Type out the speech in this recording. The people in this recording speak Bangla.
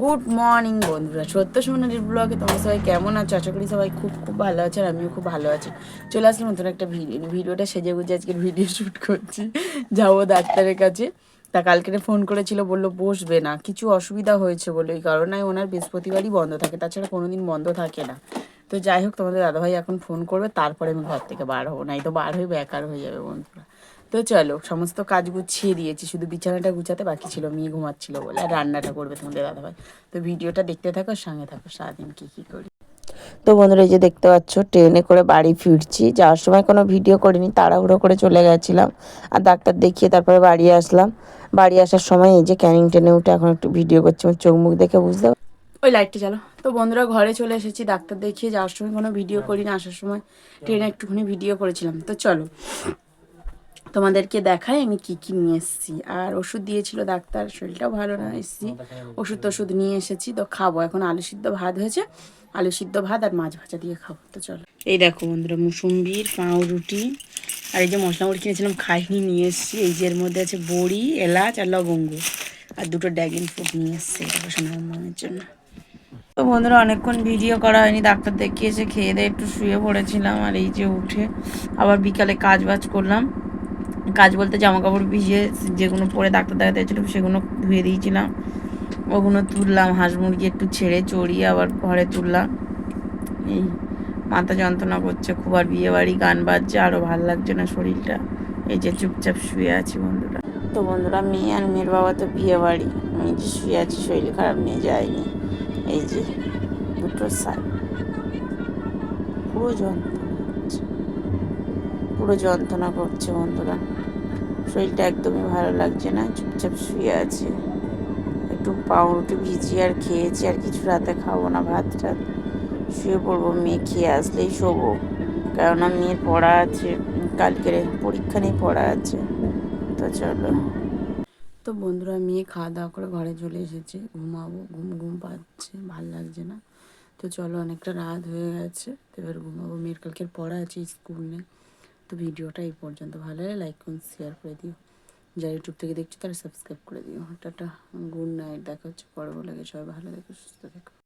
গুড মর্নিং বন্ধুরা। সত্য সোনালির ব্লগে তোমরা সবাই কেমন আছো? আশা করি সবাই খুব খুব ভালো আছে আর আমিও খুব ভালো আছি। চলে আসলাম নতুন একটা ভিডিও ভিডিওটা সেজে গুজে আজকের ভিডিও শ্যুট করছি। যাব ডাক্তারের কাছে। তা কালকে ফোন করেছিল, বলল বসবে না। কিছু অসুবিধা হয়েছে বলে। ওই কারণে ওনার বৃহস্পতিবারই বন্ধ থাকে। তাছাড়া কোনোদিন বন্ধ থাকে না। তো যাই হোক, তোমাদের দাদাভাই এখন ফোন করবে। তারপরে আমি ঘর থেকে বার হব। নাই তো বার হয়ে বেকার হয়ে যাবে বন্ধুরা। তো চলো সমস্ত কাজ গুছিয়ে দিয়েছি শুধু বিছানাটা গুছাতে বাকি ছিল মেয়ে ঘুমাচ্ছিল বলে আর রান্নাটা করবে তোমাদের দাদাভাই। তো ভিডিওটা দেখতে থাকো সঙ্গে থাকো সারাদিন কী কী করি। তো বন্ধুরা এই যে দেখতে পাচ্ছ ট্রেনে করে বাড়ি ফিরছি। যাওয়ার সময় কোনো ভিডিও করিনি তাড়াহুড়ো করে চলে গেছিলাম। আর ডাক্তার দেখিয়ে তারপরে বাড়ি আসলাম। বাড়ি আসার সময় এই যে ক্যানিং ট্রেনে উঠে এখন একটু ভিডিও করছি আমার চোখ মুখ দেখে বুঝতে ওই লাইটটা চালো। তো বন্ধুরা ঘরে চলে এসেছি ডাক্তার দেখিয়ে যাওয়ার সময় কোনো ভিডিও করিনি আসার সময় ট্রেনে একটুখানি ভিডিও করেছিলাম। তো চলো তোমাদেরকে দেখাই আমি কি কি নিয়ে এসেছি। আর ওষুধ দিয়েছিল ডাক্তার শরীরটাও ভালো না এসেছি। ওষুধ টষুধ নিয়ে এসেছি। তো খাব এখন আলু সিদ্ধ ভাত হয়েছে। আলু সিদ্ধ ভাত আর মাছ ভাজা দিয়ে খাব তো চলো। এই দেখো বন্ধুরা মুসুম্বির পাউরুটি আর এই যে মশলা মুড়ি কিনেছিলাম খাইনি নিয়ে এসেছি। এই যে এর মধ্যে আছে বড়ি এলাচ আর লবঙ্গ। আর দুটো ড্যাগন ফ্রুট নিয়ে এসেছি এটা সোনার জন্য। তো বন্ধুরা অনেকক্ষণ ভিডিও করা হয়নি ডাক্তার দেখিয়ে এসে খেয়ে দিয়ে একটু শুয়ে পড়েছিলাম আর এই যে উঠে আবার বিকালে কাজ বাজ করলাম। কাজ বলতে জামা কাপড় ভিজিয়ে যেগুলো পরে ডাক্তার দেখাতে ছিল সেগুলো ধুয়ে দিয়েছিলাম। ওগুলো তুললাম, হাঁস মুরগি একটু ছেড়ে চড়িয়ে আবার ঘরে তুললাম। এই মাথা যন্ত্রণা করছে, খুব আর বিয়ে বাড়ি গান বাজছে আরও ভালো লাগছে না শরীরটা। এই যে চুপচাপ শুয়ে আছি বন্ধুরা। তো বন্ধুরা, মেয়ে আর মেয়ের বাবা তো বিয়ে বাড়ি আমি যে শুয়ে আছি, শরীর খারাপ নিয়ে যায়নি। এই যে দুটো সাইড পুরো যন্ত্রণা। হচ্ছে পুরো যন্ত্রণা করছে বন্ধুরা। শরীরটা একদমই ভালো লাগছে না, চুপচাপ শুয়ে আছে। একটু পাউরুটি ভিজিয়ে আর খেয়েছি, আর কিছু রাতে খাব না, ভাত টাত। শুয়ে পড়ব, মেয়ে খেয়ে আসলেই শোবো। কেননা মেয়ের পড়া আছে, কালকের পরীক্ষা নেই পড়া আছে। তো চলো। তো বন্ধুরা, মেয়ে খাওয়া দাওয়া করে ঘরে চলে এসেছে। ঘুমাবো, ঘুম ঘুম পাচ্ছে, ভালো লাগছে না। তো চলো, অনেকটা রাত হয়ে গেছে। তো এবার ঘুমাবো। মেয়ের কালকের পড়া আছে স্কুল নেই তো ভিডিওটা এই পর্যন্ত। ভালো লাগে লাইক করুন শেয়ার করে দিও। যারা ইউটিউব থেকে দেখছ তারা সাবস্ক্রাইব করে দিও। টাটা গুড নাইট দেখা হচ্ছে, পরে লাগে সবাই ভালো থেকো, সুস্থ থেকো।